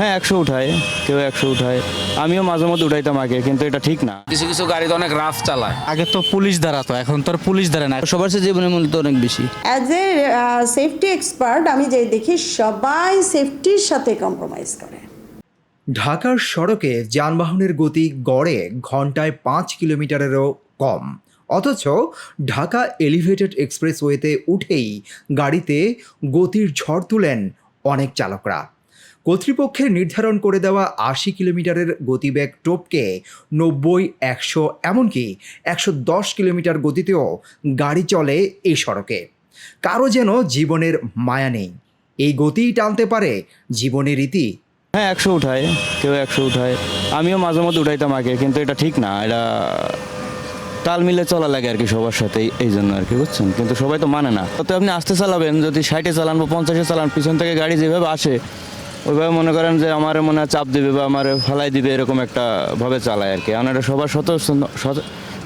হ্যাঁ একশো উঠায়। কেউ একশো উঠায়। আমিও মাঝে মধ্যে উঠাইতাম আগে কিন্তু এটা ঠিক না। কিছু কিছু গাড়িতে অনেক রাফ চালায়। আগে তো পুলিশ দাঁড়াতো এখন তো আর পুলিশ দাঁড়ায় না। সবার সাথে জীবনের মূল্য তো অনেক বেশি। অ্যাজ এ সেফটি এক্সপার্ট আমি যে দেখি সবাই সেফটির সাথে কম্প্রোমাইজ করে। ঢাকার সড়কে যানবাহনের গতি গড়ে ঘন্টায় পাঁচ কিলোমিটারেরও কম। অথচ ঢাকা এলিভেটেড এক্সপ্রেসওয়েতে উঠেই গাড়িতে গতির ঝড় তুলেন অনেক চালকরা। কর্তৃপক্ষের নির্ধারণ করে দেওয়া আশি কিলোমিটারের গতিবেগ টোপকে নব্বই, একশো, এমনকি একশো দশ কিলোমিটার গতিতেও গাড়ি চলে এই সড়কে। কারও যেন জীবনের মায়া নেই। এই গতিই টানতে পারে জীবনের রীতি। হ্যাঁ একশো উঠায়, কেউ একশো উঠায়। আমিও মাঝে মধ্যে উঠাইতাম আগে, কিন্তু এটা ঠিক না। এটা তাল মিলে চলা লাগে আর কি সবার সাথে এই- জন্য আর কি, বুঝছেন? কিন্তু সবাই তো মানে না। তো আপনি আস্তে চালাবেন, যদি ষাটে চালান বা পঞ্চাশে চালান, পিছন থেকে গাড়ি যেভাবে আসে ওইভাবে মনে করেন যে আমার মনে হয় চাপ দিবে বা আমার ফালাই দিবে এরকম একটা ভাবে চালায় আর কি। আমার এটা সবার সচেতন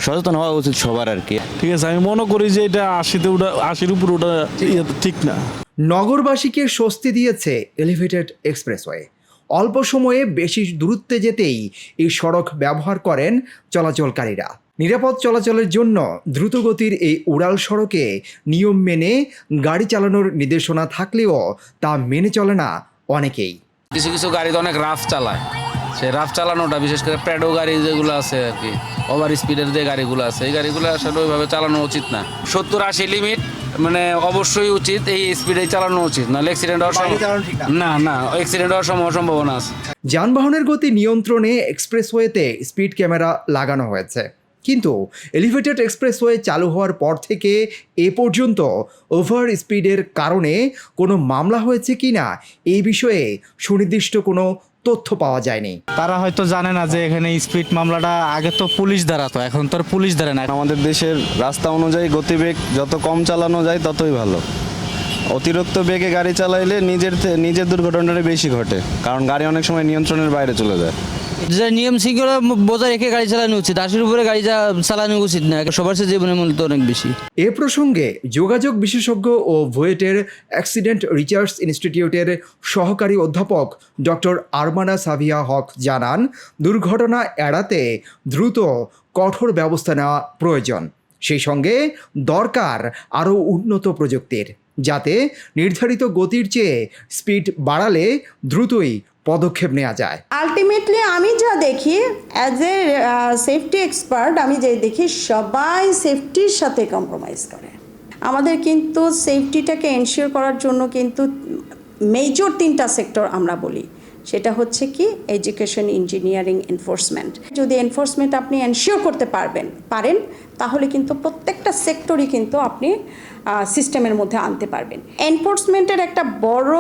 সচেতন হওয়া উচিত সবার আর কি। ঠিক আছে আমি মনে করি যে এটা আশিতে ওটা আশির উপর ওটা ইয়ে ঠিক না। নগরবাসীকে স্বস্তি দিয়েছে এলিভেটেড এক্সপ্রেসওয়ে। অল্প সময়ে বেশি দূরত্বে যেতেই এই সড়ক ব্যবহার করেন চলাচলকারীরা। নিরাপদ চলাচলের জন্য দ্রুতগতির এই উড়াল সড়কে নিয়ম মেনে গাড়ি চালানোর নির্দেশনা থাকলেও তা মেনে চলে না অনেকেই। কিছু কিছু গাড়িতে অনেক রাফ চালায়। সেই রাফ চালানোটা বিশেষ করে প্যাডো গাড়ি যেগুলো আছে আর কি ওভার স্পিডের যে গাড়িগুলো আছে এই গাড়িগুলো আসলে ওইভাবে চালানো উচিত না। সত্তর আশি লিমিট মানে অবশ্যই উচিত এই স্পিডে চালানো উচিত নাহলে অ্যাক্সিডেন্ট হওয়ার সম্ভাবনা না। না অ্যাক্সিডেন্ট হওয়ার সম্ভাবনা সম্ভাবনা আছে। যানবাহনের গতি নিয়ন্ত্রণে এক্সপ্রেসওয়েতে স্পিড ক্যামেরা লাগানো হয়েছে। কিন্তু এলিভেটেড এক্সপ্রেসওয়ে চালু হওয়ার পর থেকে এ পর্যন্ত ওভার স্পিডের কারণে কোনো মামলা হয়েছে কি না এই বিষয়ে সুনির্দিষ্ট কোনো তথ্য পাওয়া যায়নি। তারা হয়তো জানে না যে এখানে স্পিড মামলাটা আগে তো পুলিশ দাঁড়াতো এখন তো আর পুলিশ দাঁড়ায় না। আমাদের দেশের রাস্তা অনুযায়ী গতিবেগ যত কম চালানো যায় ততই ভালো। অতিরিক্ত বেগে গাড়ি চালাইলে নিজের নিজের দুর্ঘটনাটা বেশি ঘটে কারণ গাড়ি অনেক সময় নিয়ন্ত্রণের বাইরে চলে যায়। যে নিয়ম শৃঙ্খলা বজায় রেখে গাড়ি চালানো উচিত। আশির উপরে গাড়ি চালানো উচিত না। সবার সাথে জীবনের মূল্য অনেক বেশি। এ প্রসঙ্গে যোগাযোগ বিশেষজ্ঞ ও ভুয়েটের অ্যাক্সিডেন্ট রিসার্চ ইনস্টিটিউটের সহকারী অধ্যাপক ডক্টর আরমানা সাভিয়া হক জানান, দুর্ঘটনা এড়াতে দ্রুত, কঠোর ব্যবস্থা নেওয়া প্রয়োজন। সেই সঙ্গে দরকার আরও উন্নত প্রযুক্তির। যাতে নির্ধারিত গতির চেয়ে স্পিড বাড়ালে দ্রুতই পদক্ষেপ নেওয়া যায়। আলটিমেটলি আমি যা দেখি অ্যাজ এ সেফটি এক্সপার্ট আমি যে দেখি, সবাই সেফটির সাথে কম্প্রোমাইজ করে। আমাদের কিন্তু সেফটিটাকে এনশিওর করার জন্য কিন্তু মেজর তিনটা সেক্টর আমরা বলি। সেটা হচ্ছে কি এডুকেশন ইঞ্জিনিয়ারিং এনফোর্সমেন্ট যদি এনফোর্সমেন্ট আপনি এনশিওর করতে পারবেন, পারেন, তাহলে কিন্তু প্রত্যেকটা সেক্টরই কিন্তু আপনি সিস্টেমের মধ্যে আনতে পারবেন। এনফোর্সমেন্টের একটা বড়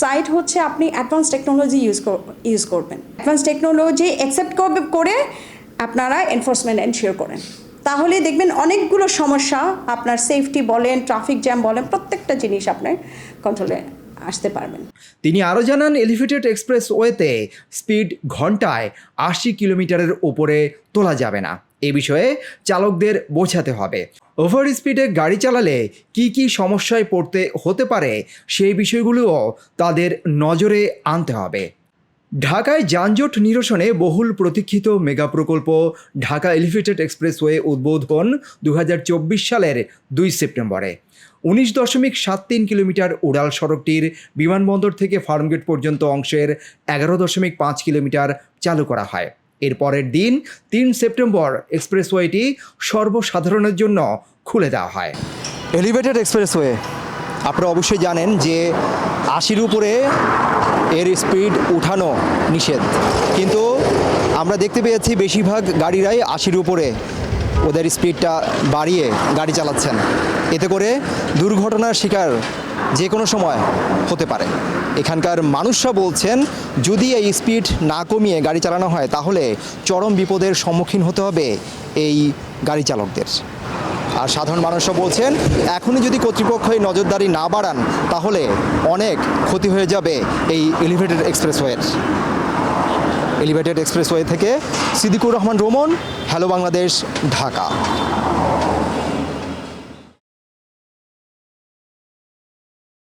সাইট হচ্ছে আপনি অ্যাডভান্স টেকনোলজি ইউজ ইউজ করবেন। অ্যাডভান্স টেকনোলজি অ্যাকসেপ্ট করে আপনারা এনফোর্সমেন্ট এনশিওর করেন। তাহলে দেখবেন অনেকগুলো সমস্যা আপনার সেফটি বলেন ট্রাফিক জ্যাম বলেন, প্রত্যেকটা জিনিস আপনার কন্ট্রোলে আসতে পারবেন। তিনি আরও জানান এলিভেটেড এক্সপ্রেস ওয়েতে স্পিড ঘন্টায় আশি কিলোমিটারের ওপরে তোলা যাবে না। এ বিষয়ে চালকদের বোঝাতে হবে। ওভার স্পিডে গাড়ি চালালে কি কি সমস্যায় পড়তে হতে পারে সেই বিষয়গুলোও তাদের নজরে আনতে হবে। ঢাকায় যানজট নিরসনে বহুল প্রতীক্ষিত মেগা প্রকল্প ঢাকা এলিভেটেড এক্সপ্রেসওয়ে উদ্বোধন দু হাজার চব্বিশ সালের দুই সেপ্টেম্বরে। উনিশ দশমিক সাত তিন কিলোমিটার উড়াল সড়কটির বিমানবন্দর থেকে ফার্মগেট পর্যন্ত অংশের এগারো দশমিক পাঁচ কিলোমিটার চালু করা হয়। এর পরের দিন, তিন সেপ্টেম্বর, এক্সপ্রেসওয়েটি সর্বসাধারণের জন্য খুলে দেওয়া হয়। এলিভেটেড এক্সপ্রেসওয়ে আপনারা অবশ্যই জানেন যে আশির উপরে এর স্পিড উঠানো নিষেধ। কিন্তু আমরা দেখতে পেয়েছি বেশিরভাগ গাড়িরাই আশির উপরে ওদের স্পিডটা বাড়িয়ে গাড়ি চালাচ্ছেন। এতে করে দুর্ঘটনার শিকার যে কোনো সময় হতে পারে। এখানকার মানুষরা বলছেন, যদি এই স্পিড না কমিয়ে গাড়ি চালানো হয়, তাহলে চরম বিপদের সম্মুখীন হতে হবে এই গাড়ি চালকদের। আর সাধারণ মানুষও বলছেন, এখনই যদি কর্তৃপক্ষ এই নজরদারি না বাড়ান, তাহলে অনেক ক্ষতি হয়ে যাবে এই এলিভেটেড এক্সপ্রেসওয়ের এলিভেটেড এক্সপ্রেসওয়ে থেকে সিদ্দিকুর রহমান, রোমন হ্যালো বাংলাদেশ ঢাকা।